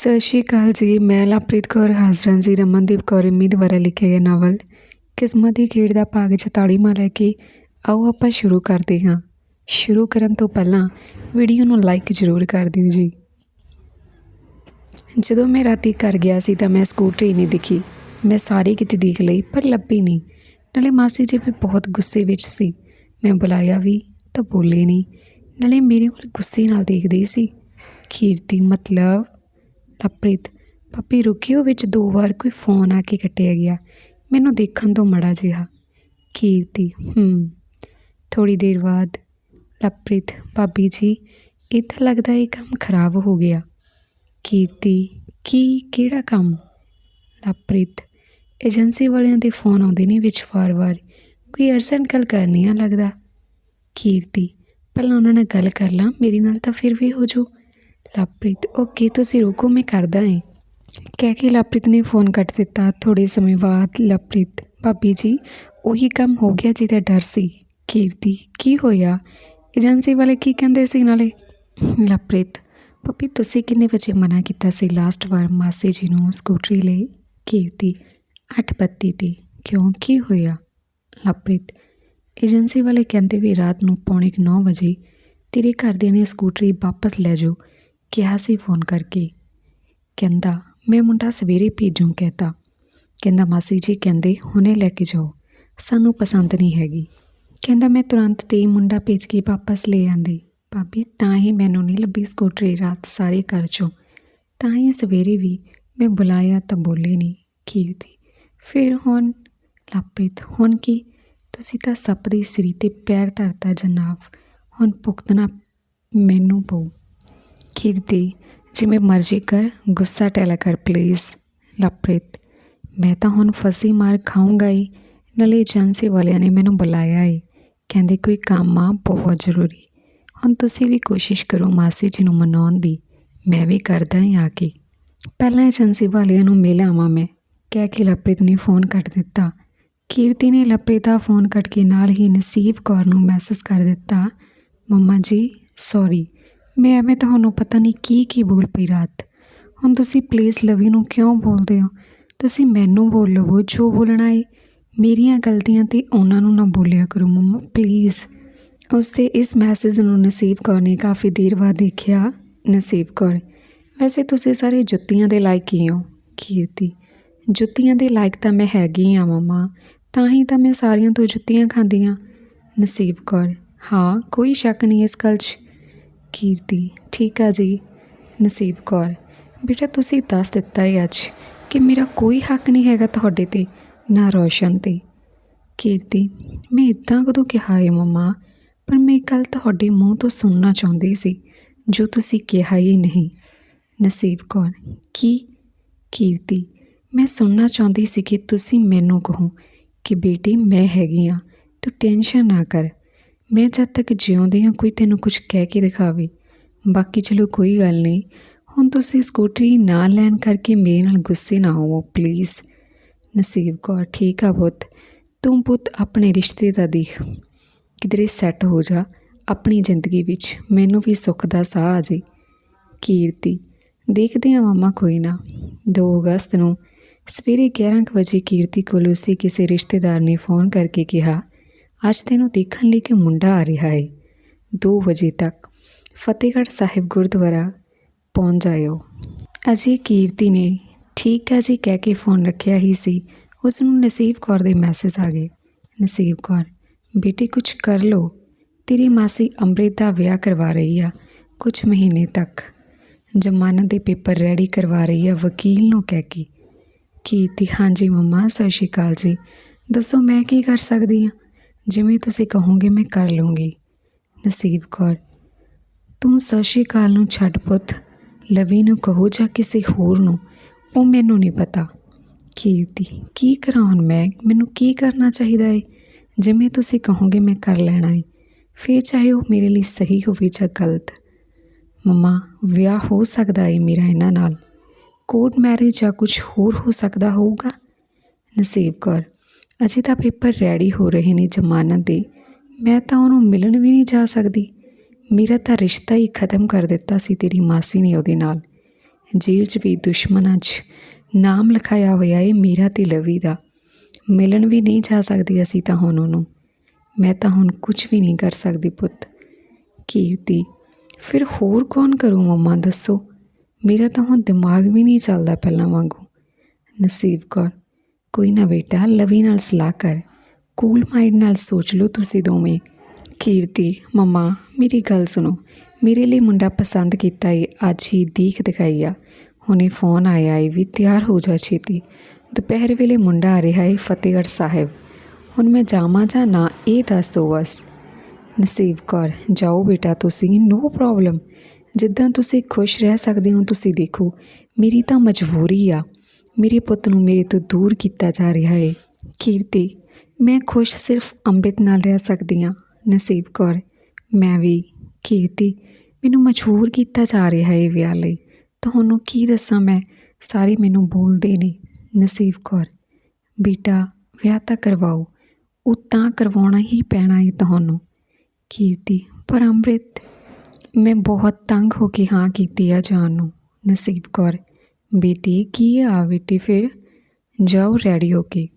ਸਤਿ ਸ਼੍ਰੀ ਅਕਾਲ ਜੀ। ਮੈਂ ਲਵਪ੍ਰੀਤ ਕੌਰ, ਹਾਜ਼ਰ ਜੀ ਰਮਨਦੀਪ ਕੌਰ ਅੰਮੀ ਦੁਆਰਾ ਲਿਖਿਆ ਗਿਆ ਨਾਵਲ। ਕਿਸਮਤ ਦੀ ਖੇਡ ਦਾ ਭਾਗ 44 ਮਾ ਲੈ ਕੇ ਆਓ ਆਪਾਂ ਸ਼ੁਰੂ ਕਰਦੇ ਹਾਂ। ਸ਼ੁਰੂ ਕਰਨ ਤੋਂ ਪਹਿਲਾਂ ਵੀਡੀਓ ਨੂੰ ਲਾਈਕ ਜ਼ਰੂਰ ਕਰ ਦਿਓ ਜੀ। ਜਦੋਂ ਮੈਂ ਰਾਤੀ ਘਰ ਗਿਆ ਸੀ ਤਾਂ ਮੈਂ ਸਕੂਟਰੀ ਨਹੀਂ ਦਿਖੀ। ਮੈਂ ਸਾਰੀ ਕਿਤੇ ਦੇਖ ਲਈ, ਪਰ ਲੱਭੀ ਨਹੀਂ। ਨਾਲੇ ਮਾਸੀ ਜੀ ਵੀ ਬਹੁਤ ਗੁੱਸੇ ਵਿੱਚ ਸੀ। ਮੈਂ ਬੁਲਾਇਆ ਵੀ, ਤਾਂ ਬੋਲੇ ਨਹੀਂ। ਨਾਲੇ ਮੇਰੇ ਵੱਲ ਗੁੱਸੇ ਨਾਲ ਦੇਖਦੇ ਸੀ। ਕੀਰਤੀ ਮਤਲਬ ਲਵਪ੍ਰੀਤ ਭਾਬੀ ਰੁਕਿਓ ਵਿੱਚ ਦੋ ਵਾਰ ਕੋਈ ਫੋਨ ਆ ਕੇ ਕੱਟਿਆ ਗਿਆ। ਮੈਨੂੰ ਦੇਖਣ ਤੋਂ ਮੜਾ ਜਿਹਾ ਕੀਰਤੀ ਹੂੰ। ਥੋੜੀ ਦੇਰ ਬਾਅਦ ਲਵਪ੍ਰੀਤ ਭਾਬੀ ਜੀ, ਇਹ ਤਾਂ ਲੱਗਦਾ ਇਹ ਕੰਮ ਖਰਾਬ ਹੋ ਗਿਆ। ਕੀਰਤੀ, ਕੀ, ਕਿਹੜਾ ਕੰਮ? ਲਵਪ੍ਰੀਤ ਏਜੰਸੀ ਵਾਲਿਆਂ ਦੇ ਫੋਨ ਆਉਂਦੇ ਨੇ ਵਿੱਚ ਵਾਰ-ਵਾਰ। ਕੋਈ ਅਰਜੈਂਟ ਗੱਲ ਕਰਨੀ ਆ ਲੱਗਦਾ? ਕੀਰਤੀ, ਪਹਿਲਾਂ ਉਹਨਾਂ ਨਾਲ ਗੱਲ ਕਰ ਲਾਂ, ਮੇਰੀ ਨਾਲ ਤਾਂ ਫਿਰ ਵੀ ਹੋ ਜੂ ਲਵਪ੍ਰੀਤ ਓਕੇ, ਤੁਸੀਂ ਰੁਕੋ, ਮੈਂ ਕਰਦਾ ਏ। ਕਹਿ ਕੇ ਲਵਪ੍ਰੀਤ ਨੇ ਫੋਨ ਕੱਟ ਦਿੱਤਾ। ਥੋੜੇ ਸਮੇਂ ਬਾਅਦ ਲਵਪ੍ਰੀਤ ਭਾਬੀ ਜੀ, ਉਹੀ ਕੰਮ ਹੋ ਗਿਆ ਜਿਹਦਾ ਡਰ ਸੀ। ਕੀਰਤੀ, ਕੀ ਹੋਇਆ? ਏਜੰਸੀ ਵਾਲੇ ਕੀ ਕਹਿੰਦੇ ਸੀ ਨਾਲੇ? ਲਵਪ੍ਰੀਤ ਪੱਪੀ ਤੁਸੀਂ ਕਿੰਨੇ ਵਜੇ ਮਨਾ ਕੀਤਾ ਸੀ ਲਾਸਟ ਵਾਰ ਮਾਸੀ ਜੀ ਨੂੰ ਸਕੂਟਰੀ ਲਈ? ਕੀਰਤੀ ਅੱਠ ਬੱਤੀ ਤੇ ਕਿਉਂ, ਕੀ ਹੋਇਆ? ਲਵਪ੍ਰੀਤ ਏਜੰਸੀ ਵਾਲੇ ਕਹਿੰਦੇ ਵੀ ਰਾਤ ਨੂੰ ਪੌਣੇ 9 ਵਜੇ ਤੇਰੇ ਘਰਦਿਆਂ ਨੇ ਸਕੂਟਰੀ ਵਾਪਸ ਲੈ ਜਾਓ। ਕਿਹਾ ਸੀ ਫੋਨ ਕਰਕੇ। ਕਹਿੰਦਾ, ਮੈਂ ਮੁੰਡਾ ਸਵੇਰੇ ਭੇਜੂੰ, ਕਹਤਾ। ਕਹਿੰਦਾ, ਮਾਸੀ ਜੀ, ਕਹਿੰਦੇ, ਹੁਣੇ ਲੈ ਕੇ ਜਾਓ। ਸਾਨੂੰ ਪਸੰਦ ਨਹੀਂ ਹੈਗੀ। ਕਹਿੰਦਾ, ਮੈਂ ਤੁਰੰਤ ਤੇ ਮੁੰਡਾ ਭੇਜ ਕੇ ਵਾਪਸ ਲੈ ਆਂਦੀ। ਭਾਬੀ, ਤਾਂ ਹੀ ਮੈਨੂੰ ਨਹੀਂ ਲੱਭੀ ਸਕੂਟਰੀ ਰਾਤ ਸਾਰੇ ਘਰ ਚੋਂ। ਤਾਂ ਹੀ ਸਵੇਰੇ ਵੀ ਮੈਂ ਬੁਲਾਇਆ ਤਾਂ ਬੋਲੇ ਨਹੀਂ ਕੀਰਤੀ ਫਿਰ ਹੁਣ? ਲਵਪ੍ਰੀਤ, ਹੁਣ ਕੀ? ਤੁਸੀਂ ਤਾਂ ਸੱਪ ਦੀ ਸਿਰੀ ਤੇ ਪੈਰ ਧਰਤਾ ਜਨਾਬ। ਹੁਣ ਭੁਗਤਣਾ ਮੈਨੂੰ ਪਊ। ਕੀਰਤੀ, ਜਿਵੇਂ ਮਰਜ਼ੀ ਕਰ, ਗੁੱਸਾ ਟੈਲਾ ਕਰ ਪਲੀਜ਼ ਲਵਪ੍ਰੀਤ। ਮੈਂ ਤਾਂ ਹੁਣ ਫਸੀ ਮਾਰ ਖਾਊਂਗਾ ਹੀ ਨਾਲੇ ਏਜੰਸੀ ਵਾਲਿਆਂ ਨੇ ਮੈਨੂੰ ਬੁਲਾਇਆ ਏ ਕਹਿੰਦੇ ਕੋਈ ਕੰਮ ਆ, ਬਹੁਤ ਜ਼ਰੂਰੀ। ਹੁਣ ਤੁਸੀਂ ਵੀ ਕੋਸ਼ਿਸ਼ ਕਰੋ ਮਾਸੀ ਜੀ ਨੂੰ ਮਨਾਉਣ ਦੀ। ਮੈਂ ਵੀ ਕਰਦਾ ਹੀ ਆ ਕੇ। ਪਹਿਲਾਂ ਏਜੰਸੀ ਵਾਲਿਆਂ ਨੂੰ ਮਿਲ ਆਵਾਂ ਮੈਂ। ਕਹਿ ਕੇ ਲਵਪ੍ਰੀਤ ਨੇ ਫੋਨ ਕੱਟ ਦਿੱਤਾ। ਕੀਰਤੀ ਨੇ ਲਵਪ੍ਰੀਤ ਦਾ ਫੋਨ ਕੱਟ ਕੇ ਨਾਲ ਹੀ ਨਸੀਬ ਕੌਰ ਨੂੰ ਮੈਸੇਜ ਕਰ ਦਿੱਤਾ। ਮੰਮਾ ਜੀ ਸੌਰੀ ਮੈਂ ਐਵੇਂ ਤੁਹਾਨੂੰ ਪਤਾ ਨਹੀਂ ਕੀ ਕੀ ਬੋਲ ਪਈ ਰਾਤ। ਹੁਣ ਤੁਸੀਂ ਪਲੀਜ਼ ਲਵੀ ਨੂੰ ਕਿਉਂ ਬੋਲਦੇ ਹੋ? ਤੁਸੀਂ ਮੈਨੂੰ ਬੋਲ ਲਵੋ, ਜੋ ਬੋਲਣਾ ਏ। ਮੇਰੀਆਂ ਗਲਤੀਆਂ ਤੇ ਉਹਨਾਂ ਨੂੰ ਨਾ ਬੋਲਿਆ ਕਰੋ ਮੰਮਾ ਪਲੀਜ਼ ਉਸ ਇਸ ਮੈਸੇਜ ਨੂੰ ਨਸੀਬ ਕੌਰ ਨੇ ਕਾਫੀ ਦੇਰ ਬਾਅਦ ਦੇਖਿਆ, ਨਸੀਬ ਕੌਰ। ਵੈਸੇ ਤੁਸੀਂ ਸਾਰੇ ਜੁੱਤੀਆਂ ਦੇ ਲਾਇਕ ਹੀ ਹੋ, ਕੀਰਤੀ। ਜੁੱਤੀਆਂ ਦੇ ਲਾਇਕ ਤਾਂ ਮੈਂ ਹੈਗੀ ਆ ਮਮਾ, ਤਾਂ ਹੀ ਤਾਂ ਮੈਂ ਸਾਰੀਆਂ ਤੋਂ ਜੁੱਤੀਆਂ ਖਾਂਦੀ ਹਾਂ, ਨਸੀਬ ਕੌਰ। ਹਾਂ, ਕੋਈ ਸ਼ੱਕ ਨਹੀਂ ਇਸ ਗੱਲ 'ਚ। ਕੀਰਤੀ ਠੀਕ ਆ ਜੀ, ਨਸੀਬ ਕੌਰ। ਬੇਟਾ, ਤੁਸੀਂ ਦੱਸ ਦਿੱਤਾ ਹੈ ਅੱਜ ਕਿ ਮੇਰਾ ਕੋਈ ਹੱਕ ਨਹੀਂ ਹੈਗਾ ਤੁਹਾਡੇ ਤੇ, ਨਾ ਰੋਸ਼ਨ ਤੇ। ਕੀਰਤੀ ਮੈਂ ਇਦਾਂ ਕਦੋਂ ਕਿਹਾ ਹੈ ਮਮਾ, ਪਰ ਮੈਂ ਕੱਲ ਤੁਹਾਡੇ ਮੂੰਹ ਤੋਂ ਸੁਣਨਾ ਚਾਹੁੰਦੀ ਸੀ, ਜੋ ਤੁਸੀਂ ਕਿਹਾ ਹੀ ਨਹੀਂ। ਨਸੀਬ ਕੌਰ, ਕੀ? ਕੀਰਤੀ ਮੈਂ ਸੁਣਨਾ ਚਾਹੁੰਦੀ ਸੀ ਕਿ ਤੁਸੀਂ ਮੈਨੂੰ ਕਹੋ ਕਿ ਬੇਟੀ, ਮੈਂ ਹੈਗੀ ਆ, ਤੂੰ ਟੈਨਸ਼ਨ ਨਾ ਕਰ। ਮੈਂ ਜਦ ਤੱਕ ਜਿਉਂਦੀ ਹਾਂ, ਕੋਈ ਤੈਨੂੰ ਕੁਝ ਕਹਿ ਕੇ ਦਿਖਾਵੇ। ਬਾਕੀ ਚਲੋ, ਕੋਈ ਗੱਲ ਨਹੀਂ। ਹੁਣ ਤੁਸੀਂ ਸਕੂਟਰੀ ਨਾ ਲੈਣ ਕਰਕੇ ਮੇਰੇ ਨਾਲ ਗੁੱਸੇ ਨਾ ਹੋਵੋ ਪਲੀਜ਼ ਨਸੀਬ ਕੌਰ, ਠੀਕ ਆ ਪੁੱਤ। ਤੂੰ ਪੁੱਤ ਆਪਣੇ ਰਿਸ਼ਤੇ ਦਾ ਦੇਖ। ਕਿਧਰੇ ਸੈੱਟ ਹੋ ਜਾ ਆਪਣੀ ਜ਼ਿੰਦਗੀ ਵਿੱਚ। ਮੈਨੂੰ ਵੀ ਸੁੱਖ ਦਾ ਸਾਹ ਆ ਜੇ। ਕੀਰਤੀ, ਦੇਖਦੇ ਆ ਮਾਮਾ, ਕੋਈ ਨਾ। 2 ਅਗਸਤ ਨੂੰ ਸਵੇਰੇ 11 ਕੁ ਵਜੇ ਕੀਰਤੀ ਕੋਲ ਉਸਦੇ ਕਿਸੇ ਰਿਸ਼ਤੇਦਾਰ ਨੇ ਫੋਨ ਕਰਕੇ ਕਿਹਾ ਅੱਜ ਤੈਨੂੰ ਦੇਖਣ ਲਈ ਕਿ ਮੁੰਡਾ ਆ ਰਿਹਾ ਹੈ 2 ਵਜੇ ਤੱਕ ਫਤਿਹਗੜ੍ਹ ਸਾਹਿਬ ਗੁਰਦੁਆਰਾ ਪਹੁੰਚ ਜਾਇਓ। ਅਜੇ ਕੀਰਤੀ ਨੇ ਠੀਕ ਹੈ ਜੀ ਕਹਿ ਕੇ ਫੋਨ ਰੱਖਿਆ ਹੀ ਸੀ। ਉਸ ਨੂੰ ਨਸੀਬ ਕੌਰ ਦੇ ਮੈਸੇਜ ਆ ਗਏ। ਨਸੀਬ ਕੌਰ, ਬੇਟੀ ਕੁਝ ਕਰ ਲੋ ਤੇਰੀ ਮਾਸੀ ਅੰਮ੍ਰਿਤ ਦਾ ਵਿਆਹ ਕਰਵਾ ਰਹੀ ਆ ਕੁਝ ਮਹੀਨੇ ਤੱਕ। ਜ਼ਮਾਨਤ ਦੇ ਪੇਪਰ ਰੈਡੀ ਕਰਵਾ ਰਹੀ ਆ ਵਕੀਲ ਨੂੰ ਕਹਿ ਕੇ। ਕੀਰਤੀ, ਹਾਂਜੀ ਮੰਮਾ, ਸਤਿ ਸ਼੍ਰੀ ਅਕਾਲ ਜੀ। ਦੱਸੋ ਮੈਂ ਕੀ ਕਰ ਸਕਦੀ ਹਾਂ ਜਿਵੇਂ ਤੁਸੀਂ ਕਹੋਗੇ, ਮੈਂ ਕਰ ਲੂੰਗੀ। ਨਸੀਬ ਕੌਰ, ਤੂੰ ਸਤਿ ਸ਼੍ਰੀ ਅਕਾਲ ਨੂੰ ਛੱਡ ਪੁੱਤ। ਲਵੀ ਨੂੰ ਕਹੋ ਜਾਂ ਕਿਸੇ ਹੋਰ ਨੂੰ, ਉਹ ਮੈਨੂੰ ਨਹੀਂ ਪਤਾ। ਕੀਰਤੀ, ਕੀ ਕਰਾਂ ਮੈਂ? ਮੈਨੂੰ ਕੀ ਕਰਨਾ ਚਾਹੀਦਾ ਏ? ਜਿਵੇਂ ਤੁਸੀਂ ਕਹੋਗੇ, ਮੈਂ ਕਰ ਲੈਣਾ ਏ। ਫੇਰ ਚਾਹੇ ਉਹ ਮੇਰੇ ਲਈ ਸਹੀ ਹੋਵੇ ਜਾਂ ਗਲਤ। ਮਮਾ, ਵਿਆਹ ਹੋ ਸਕਦਾ ਏ ਮੇਰਾ ਇਹਨਾਂ ਨਾਲ? ਕੋਰਟ ਮੈਰਿਜ ਜਾਂ ਕੁਝ ਹੋਰ ਹੋ ਸਕਦਾ ਹੋਊਗਾ? ਨਸੀਬ ਕੌਰ ਅਜੇ ਤਾਂ ਪੇਪਰ ਰੈਡੀ ਹੋ ਰਹੇ ਨੇ ਜ਼ਮਾਨਤ ਦੇ। ਮੈਂ ਤਾਂ ਉਹਨੂੰ ਮਿਲਣ ਵੀ ਨਹੀਂ ਜਾ ਸਕਦੀ। ਮੇਰਾ ਤਾਂ ਰਿਸ਼ਤਾ ਹੀ ਖਤਮ ਕਰ ਦਿੱਤਾ ਸੀ ਤੇਰੀ ਮਾਸੀ ਨੇ ਉਹਦੇ ਨਾਲ। ਜੇਲ੍ਹ 'ਚ ਵੀ ਦੁਸ਼ਮਣਾਂ 'ਚ ਨਾਮ ਲਿਖਾਇਆ ਹੋਇਆ ਏ ਮੇਰਾ ਤੇ ਲਵੀ ਦਾ। ਮਿਲਣ ਵੀ ਨਹੀਂ ਜਾ ਸਕਦੀ ਅਸੀਂ ਤਾਂ ਹੁਣ ਉਹਨੂੰ। ਮੈਂ ਤਾਂ ਹੁਣ ਕੁਝ ਵੀ ਨਹੀਂ ਕਰ ਸਕਦੀ ਪੁੱਤ। ਕੀਰਤੀ, ਫਿਰ ਹੋਰ ਕੌਣ ਕਰੂ ਮੰਮਾ ਦੱਸੋ? ਮੇਰਾ ਤਾਂ ਹੁਣ ਦਿਮਾਗ ਵੀ ਨਹੀਂ ਚੱਲਦਾ ਪਹਿਲਾਂ ਵਾਂਗੂ। ਨਸੀਬ ਕੌਰ ਕੋਈ ਨਾ ਬੇਟਾ, ਲਵੀ ਨਾਲ ਸਲਾਹ ਕਰ। ਕੂਲ ਮਾਈਂਡ ਨਾਲ ਸੋਚ ਲਓ ਤੁਸੀਂ ਦੋਵੇਂ। ਕੀਰਤੀ, ਮਮਾ, ਮੇਰੀ ਗੱਲ ਸੁਣੋ। ਮੇਰੇ ਲਈ ਮੁੰਡਾ ਪਸੰਦ ਕੀਤਾ ਏ, ਅੱਜ ਹੀ ਦੀਖ ਦਿਖਾਈ ਆ। ਹੁਣੇ ਫੋਨ ਆਇਆ ਏ ਵੀ ਤਿਆਰ ਹੋ ਜਾ ਛੇਤੀ। ਦੁਪਹਿਰ ਵੇਲੇ ਮੁੰਡਾ ਆ ਰਿਹਾ ਏ ਫਤਿਹਗੜ੍ਹ ਸਾਹਿਬ। ਹੁਣ ਮੈਂ ਜਾਵਾਂ ਜਾਂ ਨਾ, ਇਹ ਦੱਸ ਦਿਓ ਬਸ। ਨਸੀਬ ਕੌਰ, ਜਾਓ ਬੇਟਾ ਤੁਸੀਂ ਨੋ ਪ੍ਰੋਬਲਮ ਜਿੱਦਾਂ ਤੁਸੀਂ ਖੁਸ਼ ਰਹਿ ਸਕਦੇ ਹੋ, ਤੁਸੀਂ ਦੇਖੋ। ਮੇਰੀ ਤਾਂ ਮਜਬੂਰੀ ਆ। ਮੇਰੇ ਪੁੱਤ ਨੂੰ ਮੇਰੇ ਤੋਂ ਦੂਰ ਕੀਤਾ ਜਾ ਰਿਹਾ ਹੈ ਕੀਰਤੀ, ਮੈਂ ਖੁਸ਼ ਸਿਰਫ ਅੰਮ੍ਰਿਤ ਨਾਲ ਰਹਿ ਸਕਦੀ ਹਾਂ। ਨਸੀਬ ਕੌਰ, ਮੈਂ ਵੀ। ਕੀਰਤੀ, ਮੈਨੂੰ ਮਜਬੂਰ ਕੀਤਾ ਜਾ ਰਿਹਾ ਹੈ ਵਿਆਹ ਲਈ। ਤੁਹਾਨੂੰ ਕੀ ਦੱਸਾਂ ਮੈਂ? ਸਾਰੇ ਮੈਨੂੰ ਬੋਲਦੇ ਨੇ। ਨਸੀਬ ਕੌਰ, ਬੇਟਾ, ਵਿਆਹ ਤਾਂ ਕਰਵਾਓ। ਉਹ ਤਾਂ ਕਰਵਾਉਣਾ ਹੀ ਪੈਣਾ ਹੈ ਤੁਹਾਨੂੰ। ਕੀਰਤੀ, ਪਰ ਅੰਮ੍ਰਿਤ, ਮੈਂ ਬਹੁਤ ਤੰਗ ਹੋ ਕੇ ਹਾਂ ਕੀਤੀ ਆ ਜਾਣ ਨੂੰ। ਨਸੀਬ ਕੌਰ ਬੇਟੀ ਕੀ ਆ ਬੇਟੀ ਫਿਰ? ਜਾਓ ਰੈਡੀ ਹੋ ਕੇ।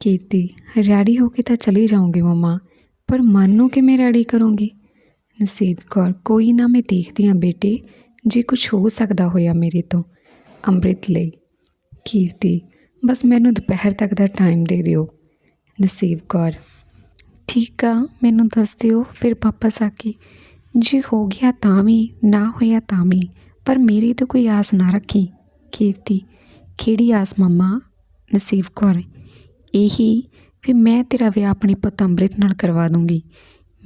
ਕੀਰਤੀ ਰੈਡੀ ਹੋ ਕੇ ਤਾਂ ਚਲੀ ਜਾਊਂਗੀ ਮਮਾ, ਪਰ ਮਨ ਨੂੰ ਕਿਵੇਂ ਰੈਡੀ ਕਰੂੰਗੀ? ਨਸੀਬ ਕੌਰ, ਕੋਈ ਨਾ ਮੈਂ ਦੇਖਦੀ ਹਾਂ ਬੇਟੇ, ਜੇ ਕੁਝ ਹੋ ਸਕਦਾ ਹੋਇਆ ਮੇਰੇ ਤੋਂ। ਅੰਮ੍ਰਿਤ ਲਈ। ਕੀਰਤੀ, ਬਸ ਮੈਨੂੰ ਦੁਪਹਿਰ ਤੱਕ ਦਾ ਟਾਈਮ ਦੇ ਦਿਓ। ਨਸੀਬ ਕੌਰ, ਠੀਕ ਆ, ਮੈਨੂੰ ਦੱਸ ਦਿਓ, ਫਿਰ ਵਾਪਸ ਆ ਕੇ। ਜੇ ਹੋ ਗਿਆ ਤਾਂ ਵੀ, ਨਾ ਹੋਇਆ ਤਾਂ ਵੀ। ਪਰ ਮੇਰੀ ਤਾਂ ਕੋਈ ਆਸ ਨਾ ਰੱਖੀ। ਕੀਰਤੀ ਕਿਹੜੀ ਆਸ ਮੰਮਾ? ਨਸੀਬ ਕੌਰ, ਇਹੀ ਵੀ ਮੈਂ ਤੇਰਾ ਵਿਆਹ ਆਪਣੇ ਪੁੱਤ ਅੰਮ੍ਰਿਤ ਨਾਲ ਕਰਵਾ ਦੂੰਗੀ।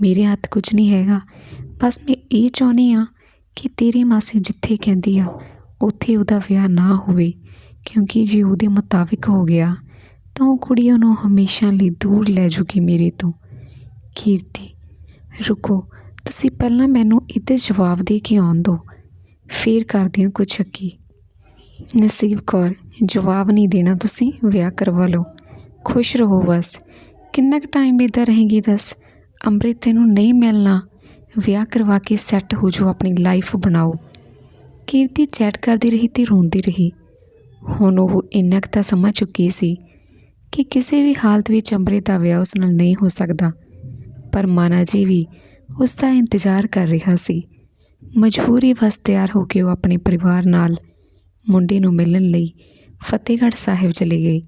ਮੇਰੇ ਹੱਥ ਕੁਝ ਨਹੀਂ ਹੈਗਾ। ਬਸ ਮੈਂ ਇਹ ਚਾਹੁੰਦੀ ਆ ਕਿ ਤੇਰੀ ਮਾਸੀ ਜਿੱਥੇ ਕਹਿੰਦੀ ਆ, ਉੱਥੇ ਉਹਦਾ ਵਿਆਹ ਨਾ ਹੋਵੇ। ਕਿਉਂਕਿ ਜੇ ਉਹਦੇ ਮੁਤਾਬਿਕ ਹੋ ਗਿਆ, ਤਾਂ ਉਹ ਕੁੜੀ ਉਹਨੂੰ ਹਮੇਸ਼ਾ ਲਈ ਦੂਰ ਲੈ ਜੂਗੀ ਮੇਰੇ ਤੋਂ। ਕੀਰਤੀ ਰੁਕੋ, ਤੁਸੀਂ ਪਹਿਲਾਂ ਮੈਨੂੰ ਇਹਦੇ ਜਵਾਬ ਦੇ ਕੇ ਆਉਣ ਦਿਓ। ਫੇਰ ਕਰਦੀ ਹਾਂ ਕੁਛ ਅੱਕੀ। ਨਸੀਬ ਕੌਰ, ਜਵਾਬ ਨਹੀਂ ਦੇਣਾ ਤੁਸੀਂ, ਵਿਆਹ ਕਰਵਾ ਲਓ। ਖੁਸ਼ ਰਹੋ ਬਸ। ਕਿੰਨਾ ਕੁ ਟਾਈਮ ਇੱਦਾਂ ਰਹੇਗੀ ਦੱਸ? ਅੰਮ੍ਰਿਤ ਤੈਨੂੰ ਨਹੀਂ ਮਿਲਣਾ। ਵਿਆਹ ਕਰਵਾ ਕੇ ਸੈੱਟ ਹੋ ਜਾਓ ਆਪਣੀ ਲਾਈਫ ਬਣਾਓ। ਕੀਰਤੀ ਚੈਟ ਕਰਦੀ ਰਹੀ ਤੇ ਰੋਂਦੀ ਰਹੀ। ਹੁਣ ਉਹ ਇੰਨਾ ਕੁ ਤਾਂ ਸਮਝ ਚੁੱਕੀ ਸੀ ਕਿ ਕਿਸੇ ਵੀ ਹਾਲਤ ਵਿੱਚ ਅੰਮ੍ਰਿਤ ਦਾ ਵਿਆਹ ਉਸ ਨਾਲ ਨਹੀਂ ਹੋ ਸਕਦਾ। ਪਰ ਮਾਨਾ ਜੀ ਵੀ ਉਸ ਦਾ ਇੰਤਜ਼ਾਰ ਕਰ ਰਿਹਾ ਸੀ। ਮਜਬੂਰੀ ਵਸ ਤਿਆਰ ਹੋ ਕੇ ਉਹ ਆਪਣੇ ਪਰਿਵਾਰ ਨਾਲ ਮੁੰਡੇ ਨੂੰ ਮਿਲਣ ਲਈ ਫਤਿਹਗੜ੍ਹ ਸਾਹਿਬ ਚਲੇ ਗਈ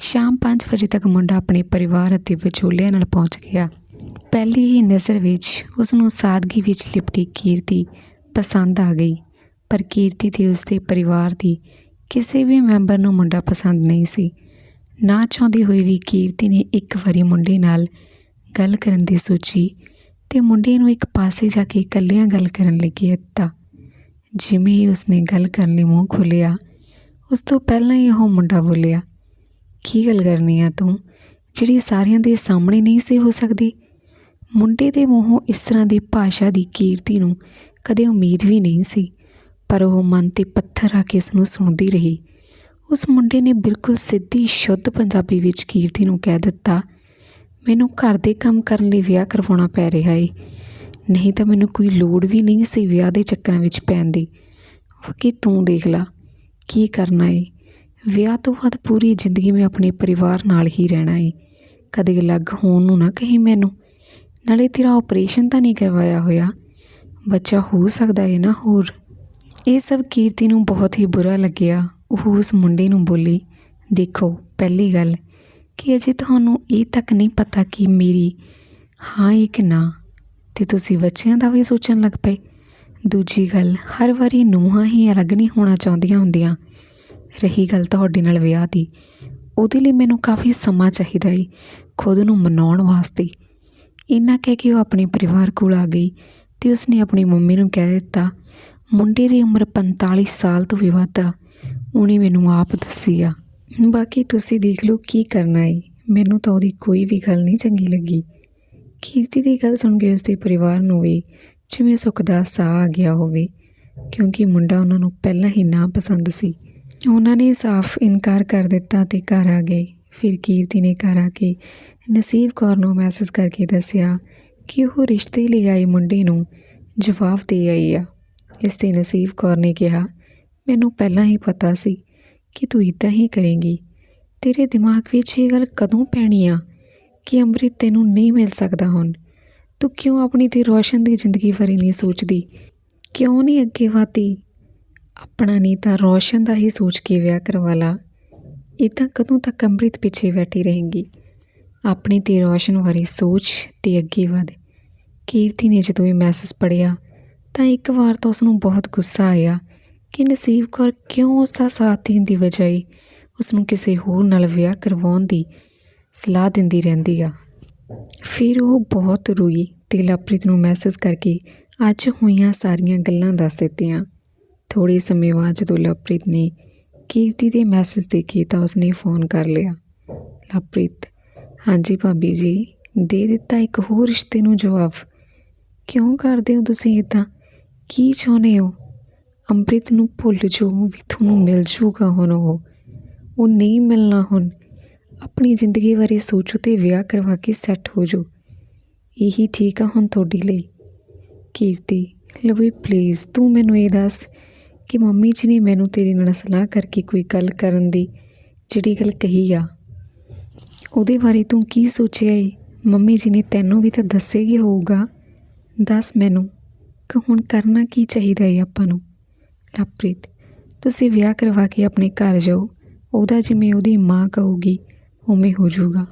ਸ਼ਾਮ 5 ਵਜੇ ਤੱਕ ਮੁੰਡਾ ਆਪਣੇ ਪਰਿਵਾਰ ਅਤੇ ਵਿਚੋਲਿਆਂ ਨਾਲ ਪਹੁੰਚ ਗਿਆ। ਪਹਿਲੀ ਹੀ ਨਜ਼ਰ ਵਿੱਚ ਉਸ ਨੂੰ ਸਾਦਗੀ ਵਿੱਚ ਲਿਪਟੀ ਕੀਰਤੀ ਪਸੰਦ ਆ ਗਈ, ਪਰ ਕੀਰਤੀ ਤੇ ਉਸ ਦੇ ਪਰਿਵਾਰ ਦੀ ਕਿਸੇ ਵੀ ਮੈਂਬਰ ਨੂੰ ਮੁੰਡਾ ਪਸੰਦ ਨਹੀਂ ਸੀ। ਨਾ ਚਾਹੁੰਦੀ ਹੋਈ ਵੀ ਕੀਰਤੀ ਨੇ ਇੱਕ ਵਾਰੀ ਮੁੰਡੇ ਨਾਲ ਗੱਲ ਕਰਨ ਦੀ ਸੋਚੀ ਤੇ ਮੁੰਡੇ ਨੂੰ ਇੱਕ ਪਾਸੇ ਜਾ ਕੇ ਇਕੱਲਿਆਂ ਗੱਲ ਕਰਨ ਲਈ ਕਹਿ ਦਿੱਤਾ ਜਿਵੇਂ ਹੀ ਉਸਨੇ ਗੱਲ ਕਰਨ ਲਈ ਮੂੰਹ ਖੋਲ੍ਹਿਆ, ਉਸ ਤੋਂ ਪਹਿਲਾਂ ਹੀ ਉਹ ਮੁੰਡਾ ਬੋਲਿਆ, ਕੀ ਗੱਲ ਕਰਨੀ ਆ ਤੂੰ? ਜਿਹੜੀ ਸਾਰਿਆਂ ਦੇ ਸਾਹਮਣੇ ਨਹੀਂ ਸੀ ਹੋ ਸਕਦੀ? ਮੁੰਡੇ ਦੇ ਮੂੰਹੋਂ ਇਸ ਤਰ੍ਹਾਂ ਦੀ ਭਾਸ਼ਾ ਦੀ ਕੀਰਤੀ ਨੂੰ ਕਦੇ ਉਮੀਦ ਵੀ ਨਹੀਂ ਸੀ, ਪਰ ਉਹ ਮਨ ਤੇ ਪੱਥਰ ਆ ਕੇ ਉਸ ਨੂੰ ਸੁਣਦੀ ਰਹੀ। ਉਸ ਮੁੰਡੇ ਨੇ ਬਿਲਕੁਲ ਸਿੱਧੀ, ਸ਼ੁੱਧ ਪੰਜਾਬੀ ਵਿੱਚ ਕੀਰਤੀ ਨੂੰ ਕਹਿ ਦਿੱਤਾ ਮੈਨੂੰ ਘਰ ਦੇ ਕੰਮ ਕਰਨ ਲਈ ਵਿਆਹ ਕਰਵਾਉਣਾ ਪੈ ਰਿਹਾ ਏ। ਨਹੀਂ ਤਾਂ ਮੈਨੂੰ ਕੋਈ ਲੋੜ ਵੀ ਨਹੀਂ ਸੀ ਵਿਆਹ ਦੇ ਚੱਕਰਾਂ ਵਿੱਚ ਪੈਣ ਦੀ। ਬਾਕੀ ਤੂੰ ਦੇਖ ਲਾ, ਕੀ ਕਰਨਾ ਏ? ਵਿਆਹ ਤੋਂ ਬਾਅਦ ਪੂਰੀ ਜ਼ਿੰਦਗੀ ਮੈਂ ਆਪਣੇ ਪਰਿਵਾਰ ਨਾਲ ਹੀ ਰਹਿਣਾ ਏ। ਕਦੇ ਅਲੱਗ ਹੋਣ ਨੂੰ ਨਾ ਕਹੀ ਮੈਨੂੰ। ਨਾਲੇ ਤੇਰਾ ਆਪਰੇਸ਼ਨ ਤਾਂ ਨਹੀਂ ਕਰਵਾਇਆ ਹੋਇਆ। ਬੱਚਾ ਹੋ ਸਕਦਾ ਏ ਨਾ ਹੋਰ? ਇਹ ਸਭ ਕੀਰਤੀ ਨੂੰ ਬਹੁਤ ਹੀ ਬੁਰਾ ਲੱਗਿਆ, ਉਹ ਉਸ ਮੁੰਡੇ ਨੂੰ ਬੋਲੀ, ਦੇਖੋ, ਪਹਿਲੀ ਗੱਲ ਕਿ ਅਜੇ ਤੁਹਾਨੂੰ ਇਹ ਤੱਕ ਨਹੀਂ ਪਤਾ ਕਿ ਮੇਰੀ ਹਾਂ ਇੱਕ ਨਾ ਤੇ ਤੁਸੀਂ ਬੱਚਿਆਂ ਦਾ ਵੀ ਸੋਚਣ ਲੱਗ ਪਏ। ਦੂਜੀ ਗੱਲ, ਹਰ ਵਾਰੀ ਨੂੰਹਾਂ ਹੀ ਅਲੱਗ ਨਹੀਂ ਹੋਣਾ ਚਾਹੁੰਦੀਆਂ ਹੁੰਦੀਆਂ। ਰਹੀ ਗੱਲ ਤੁਹਾਡੇ ਨਾਲ ਵਿਆਹ ਦੀ, ਉਹਦੇ ਲਈ ਮੈਨੂੰ ਕਾਫੀ ਸਮਾਂ ਚਾਹੀਦਾ ਏ ਖੁਦ ਨੂੰ ਮਨਾਉਣ ਵਾਸਤੇ। ਇੰਨਾ ਕਹਿ ਕੇ ਉਹ ਆਪਣੇ ਪਰਿਵਾਰ ਕੋਲ ਆ ਗਈ ਤੇ ਉਸਨੇ ਆਪਣੀ ਮੰਮੀ ਨੂੰ ਕਹਿ ਦਿੱਤਾ, ਮੁੰਡੇ ਦੀ ਉਮਰ 45 ਸਾਲ ਤੋਂ ਵੀ ਵੱਧ ਆ। ਉਹਨੇ ਮੈਨੂੰ ਆਪ ਦੱਸੀ ਆ। ਬਾਕੀ ਤੁਸੀਂ ਦੇਖ ਲਓ ਕੀ ਕਰਨਾ ਏ। ਮੈਨੂੰ ਤਾਂ ਉਹਦੀ ਕੋਈ ਵੀ ਗੱਲ ਨਹੀਂ ਚੰਗੀ ਲੱਗੀ। ਕੀਰਤੀ ਦੀ ਗੱਲ ਸੁਣ ਕੇ ਉਸਦੇ ਪਰਿਵਾਰ ਨੂੰ ਵੀ ਜਿਵੇਂ ਸੁੱਖ ਦਾ ਸਾਹ ਆ ਗਿਆ ਹੋਵੇ, ਕਿਉਂਕਿ ਮੁੰਡਾ ਉਹਨਾਂ ਨੂੰ ਪਹਿਲਾਂ ਹੀ ਨਾ ਪਸੰਦ ਸੀ। ਉਹਨਾਂ ਨੇ ਸਾਫ਼ ਇਨਕਾਰ ਕਰ ਦਿੱਤਾ ਤੇ ਘਰ ਆ ਗਏ। ਫਿਰ ਕੀਰਤੀ ਨੇ ਘਰ ਆ ਕੇ ਨਸੀਬ ਕੌਰ ਨੂੰ ਮੈਸੇਜ ਕਰਕੇ ਦੱਸਿਆ ਕਿ ਉਹ ਰਿਸ਼ਤੇ ਲਈ ਆਏ ਮੁੰਡੇ ਨੂੰ ਜਵਾਬ ਦੇ ਆਈ ਆ। ਇਸ ਤੇ ਨਸੀਬ ਕੌਰ ਨੇ ਕਿਹਾ, ਮੈਨੂੰ ਪਹਿਲਾਂ ਹੀ ਪਤਾ ਸੀ ਕਿ ਤੂੰ ਇਦਾਂ ਹੀ ਕਰੇਂਗੀ। ਤੇਰੇ ਦਿਮਾਗ ਵਿੱਚ ਇਹ ਗੱਲ ਕਦੋਂ ਪੈਣੀ ਆ ਕਿ ਅੰਮ੍ਰਿਤ ਤੈਨੂੰ ਨਹੀਂ ਮਿਲ ਸਕਦਾ ਹੁਣ? ਤੂੰ ਕਿਉਂ ਆਪਣੀ ਤੇ ਰੋਸ਼ਨ ਦੀ ਜ਼ਿੰਦਗੀ ਬਾਰੇ ਨਹੀਂ ਸੋਚਦੀ? ਕਿਉਂ ਨਹੀਂ ਅੱਗੇ ਵਧਦੀ? ਆਪਣਾ ਨਹੀਂ ਤਾਂ ਰੋਸ਼ਨ ਦਾ ਹੀ ਸੋਚ ਕੇ ਵਿਆਹ ਕਰਵਾ ਲਾ। ਇਦਾਂ ਕਦੋਂ ਤੱਕ ਅੰਮ੍ਰਿਤ ਪਿੱਛੇ ਬੈਠੀ ਰਹੇਂਗੀ? ਆਪਣੀ ਤੇ ਰੋਸ਼ਨ ਬਾਰੇ ਸੋਚ ਤੇ ਅੱਗੇ ਵਧ। ਕੀਰਤੀ ਨੇ ਜਦੋਂ ਇਹ ਮੈਸੇਜ ਪੜਿਆ ਤਾਂ ਇੱਕ ਵਾਰ ਤਾਂ ਉਸ ਨੂੰ ਬਹੁਤ ਗੁੱਸਾ ਆਇਆ। ਕਿ ਨਸੀਬ ਕੌਰ ਕਿਉਂ ਉਸ ਦਾ ਸਾਥ ਦੇਣ ਦੀ ਬਜਾਏ ਉਸ ਨੂੰ ਕਿਸੇ ਹੋਰ ਨਾਲ ਵਿਆਹ ਕਰਵਾਉਣ ਦੀ ਸਲਾਹ ਦਿੰਦੀ ਰਹਿੰਦੀ ਆ। ਫਿਰ ਉਹ ਬਹੁਤ ਰੋਈ ਤੇ ਲਵਪ੍ਰੀਤ ਨੂੰ ਮੈਸੇਜ ਕਰਕੇ ਅੱਜ ਹੋਈਆਂ ਸਾਰੀਆਂ ਗੱਲਾਂ ਦੱਸ ਦਿੱਤੀਆਂ। ਥੋੜੇ ਸਮੇਂ ਬਾਅਦ ਜਦੋਂ ਲਵਪ੍ਰੀਤ ਨੇ ਕੀਰਤੀ ਦੇ ਮੈਸੇਜ ਦੇਖੇ ਤਾਂ ਉਸਨੇ ਫੋਨ ਕਰ ਲਿਆ। ਲਵਪ੍ਰੀਤ, ਹਾਂਜੀ ਭਾਬੀ ਜੀ, ਦੇ ਦਿੱਤਾ ਇੱਕ ਹੋਰ ਰਿਸ਼ਤੇ ਨੂੰ ਜਵਾਬ। ਕਿਉਂ ਕਰਦੇ ਹੋ ਤੁਸੀਂ ਇਦਾਂ ਕੀ ਚਾਹੁੰਦੇ ਹੋ? ਅੰਮ੍ਰਿਤ ਨੂੰ ਭੁੱਲ ਜੋ ਵੀ ਤੁਹਾਨੂੰ ਮਿਲ ਜੂਗਾ ਹੁਣ ਉਹ। ਉਹ ਨਹੀਂ ਮਿਲਣਾ ਹੁਣ। ਆਪਣੀ ਜ਼ਿੰਦਗੀ ਬਾਰੇ ਸੋਚੋ ਤੇ ਵਿਆਹ ਕਰਵਾ ਕੇ ਸੈੱਟ ਹੋ ਜਾਓ। ਇਹੀ ਠੀਕ ਆ ਹੁਣ ਤੁਹਾਡੇ ਲਈ। ਕੀਰਤੀ, ਲਵੀ ਪਲੀਜ਼, ਤੂੰ ਮੈਨੂੰ ਇਹ ਦੱਸ ਕਿ ਮੰਮੀ ਜੀ ਨੇ ਮੈਨੂੰ ਤੇਰੇ ਨਾਲ ਸਲਾਹ ਕਰਕੇ ਕੋਈ ਗੱਲ ਕਰਨ ਦੀ ਜਿਹੜੀ ਗੱਲ ਕਹੀ ਆ। ਉਹਦੇ ਬਾਰੇ ਤੂੰ ਕੀ ਸੋਚਿਆ ਏ? ਮੰਮੀ ਜੀ ਨੇ ਤੈਨੂੰ ਵੀ ਤਾਂ ਦੱਸੇਗੀ ਹੋਊਗਾ। ਦੱਸ ਮੈਨੂੰ ਕਿ ਹੁਣ ਕਰਨਾ ਕੀ ਚਾਹੀਦਾ ਏ ਆਪਾਂ ਨੂੰ? ਲਵਪ੍ਰੀਤ ਤੁਸੀਂ ਵਿਆਹ ਕਰਵਾ ਕੇ ਆਪਣੇ ਘਰ ਜਾਓ। ਉਹਦਾ ਜਿਵੇਂ ਉਹਦੀ ਮਾਂ ਕਹੂਗੀ, ਉਵੇਂ ਹੋ ਜਾਊਗਾ।